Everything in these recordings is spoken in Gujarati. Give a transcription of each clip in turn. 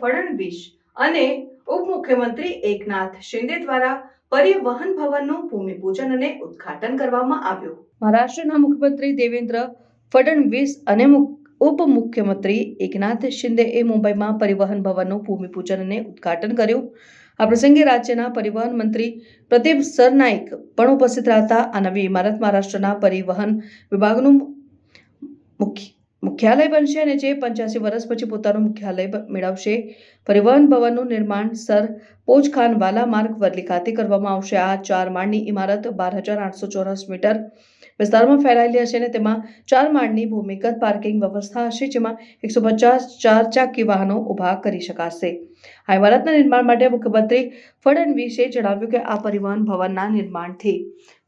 ફડણવીસ અને ઉપમુખ્યમંત્રી એકનાથ શિંદે દ્વારા પરિવહન ભવનનું ભૂમિપૂજન અને ઉદ્ઘાટન કરવામાં આવ્યું. મહારાષ્ટ્રના મુખ્યમંત્રી દેવેન્દ્ર ફડણવીસ અને ઉપમુખ્યમંત્રી એકનાથ શિંદેએ મુંબઈમાં પરિવહન ભવનનું ભૂમિપૂજન અને ઉદ્ઘાટન કર્યું. આ પ્રસંગે રાજ્યના પરિવહન મંત્રી પ્રદીપ સરનાઇક પણ ઉપસ્થિત રહ્યા આ નવી ઇમારત મહારાષ્ટ્રના પરિવહન વિભાગનું મુખ્ય મુખ્યાલય બનશે અને જે પંચ્યાસી વર્ષ પછી પોતાનું મુખ્યાલય મેળવશે. પરિવહન ભવનનું નિર્માણ સર પોચખાનવાલા માર્ગ વરલી ખાતે કરવામાં આવશે. આ ચાર માળની ઇમારત બાર હજાર આઠસો ચોરસ મીટર વિસ્તારમાં ફેલાયેલી હશે અને તેમાં ચાર માળની ભૂમિગત પાર્કિંગ વ્યવસ્થા હશે, જેમાં એકસો પચાસ ચાર ચાકી વાહનો ઊભા કરી શકાશે. આ ઇમારતના નિર્માણ માટે મુખ્યમંત્રી ફડણવીસે જણાવ્યું કે આ પરિવહન ભવનના નિર્માણથી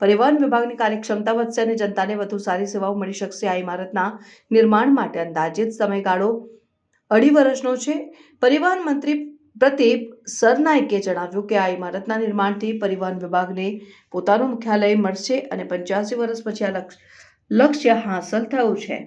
પરિવહન વિભાગની કાર્યક્ષમતા વધશે અને જનતાને વધુ સારી સેવાઓ મળી શકશે. આ ઇમારતના નિર્માણ માટે અંદાજિત સમયગાળો અઢી વર્ષનો છે. પરિવહન મંત્રી પ્રદીપ સરનાયકે જણાવ્યું કે આ ઇમારતના નિર્માણથી પરિવહન વિભાગને પોતાનું મુખ્યાલય મળશે અને પંચ્યાસી વર્ષ પછી આ લક્ષ્ય હાંસલ થયું છે.